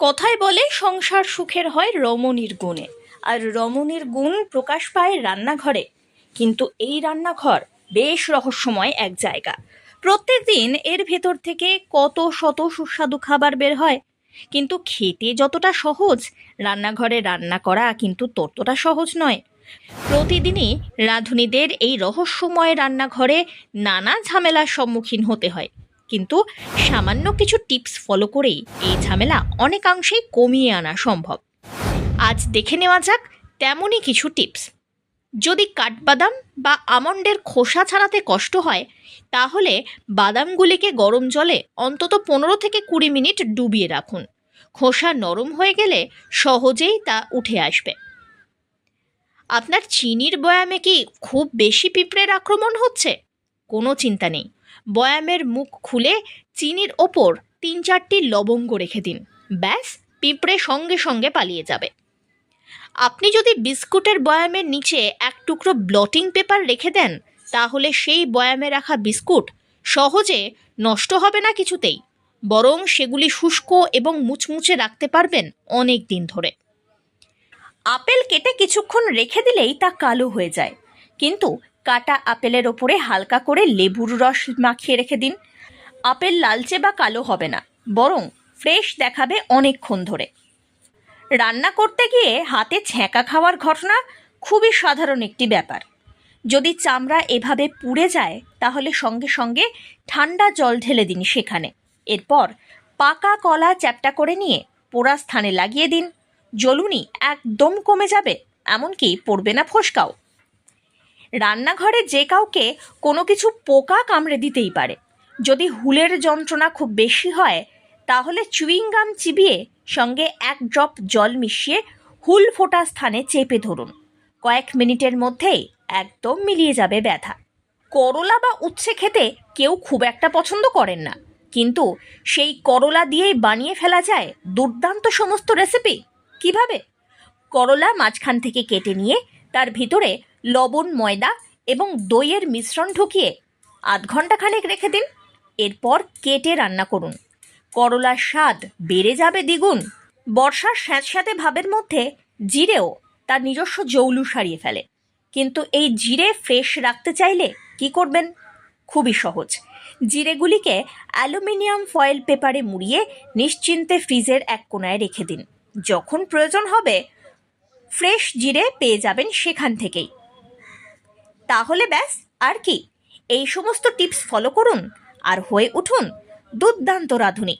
কথায় বলে সংসার সুখের হয় রমণীর গুণে। আর রমণীর গুণ প্রকাশ পায় রান্নাঘরে। কিন্তু এই রান্নাঘর বেশ রহস্যময় এক জায়গা। প্রত্যেক দিন এর ভেতর থেকে কত শত সুস্বাদু খাবার বের হয়। কিন্তু খেতে যতটা সহজ, রান্নাঘরে রান্না করা কিন্তু ততটা সহজ নয়। প্রতিদিনই রাঁধুনিদের এই রহস্যময় রান্নাঘরে নানা ঝামেলার সম্মুখীন হতে হয়। কিন্তু সামান্য কিছু টিপস ফলো করেই এই ঝামেলা অনেকাংশেই কমিয়ে আনা সম্ভব। আজ দেখে নেওয়া যাক তেমনই কিছু টিপস। যদি কাঠবাদাম বা আমন্ডের খোসা ছাড়াতে কষ্ট হয়, তাহলে বাদামগুলিকে গরম জলে অন্তত পনেরো থেকে কুড়ি মিনিট ডুবিয়ে রাখুন। খোসা নরম হয়ে গেলে সহজেই তা উঠে আসবে। আপনার চিনির বয়ামে কি খুব বেশি পিঁপড়ের আক্রমণ হচ্ছে? কোনো চিন্তা নেই। বয়ামের মুখ খুলে চিনির ওপর তিন চারটি লবঙ্গ রেখে দিন। ব্যাস, পিঁপড়ে সঙ্গে সঙ্গে পালিয়ে যাবে। আপনি যদি বিস্কুটের বয়ামের নিচে এক টুকরো ব্লটিং পেপার রেখে দেন, তাহলে সেই বয়ামে রাখা বিস্কুট সহজে নষ্ট হবে না কিছুতেই। বরং সেগুলি শুষ্ক এবং মুচমুচে রাখতে পারবেন অনেক দিন ধরে। আপেল কেটে কিছুক্ষণ রেখে দিলেই তা কালো হয়ে যায়। কিন্তু কাটা আপেলের ওপরে হালকা করে লেবুর রস মাখিয়ে রেখে দিন। আপেল লালচে বা কালো হবে না, বরং ফ্রেশ দেখাবে অনেকক্ষণ ধরে। রান্না করতে গিয়ে হাতে ছ্যাঁকা খাওয়ার ঘটনা খুবই সাধারণ একটি ব্যাপার। যদি চামড়া এভাবে পুড়ে যায়, তাহলে সঙ্গে সঙ্গে ঠান্ডা জল ঢেলে দিন সেখানে। এরপর পাকা কলা চ্যাপটা করে নিয়ে পোড়া স্থানে লাগিয়ে দিন। জ্বলুনি একদম কমে যাবে, এমনকি পড়বে না ফসকাও। রান্নাঘরে যে কাউকে কোনো কিছু পোকা কামড়ে দিতেই পারে। যদি হুলের যন্ত্রণা খুব বেশি হয়, তাহলে চুইং গাম চিবিয়ে সঙ্গে এক ড্রপ জল মিশিয়ে হুল ফোটা স্থানে চেপে ধরুন। কয়েক মিনিটের মধ্যেই একদম মিলিয়ে যাবে ব্যথা। করলা বা উচ্ছে খেতে কেউ খুব একটা পছন্দ করেন না। কিন্তু সেই করলা দিয়েই বানিয়ে ফেলা যায় দুর্দান্ত সমস্ত রেসিপি কীভাবে? করলা মাঝখান থেকে কেটে নিয়ে তার ভিতরে লবণ, ময়দা এবং দইয়ের মিশ্রণ ঢুকিয়ে আধ ঘণ্টা খানেক রেখে দিন। এরপর কেটে রান্না করুন। করলার স্বাদ বেড়ে যাবে দ্বিগুণ। বর্ষার স্যাঁতস্যাঁতে ভাবের মধ্যে জিরেও তার নিজস্ব জৌলু সারিয়ে ফেলে। কিন্তু এই জিরে ফ্রেশ রাখতে চাইলে কি করবেন? খুবই সহজ। জিরেগুলিকে অ্যালুমিনিয়াম ফয়েল পেপারে মুড়িয়ে নিশ্চিন্তে ফ্রিজের এক কোনায় রেখে দিন। যখন প্রয়োজন হবে, ফ্রেশ জিরে পেয়ে যাবেন সেখান থেকেই। তাহলে ব্যাস আর কি? এই সমস্ত টিপস ফলো করুন আর হয়ে উঠুন দুর্দান্ত রাঁধুনি।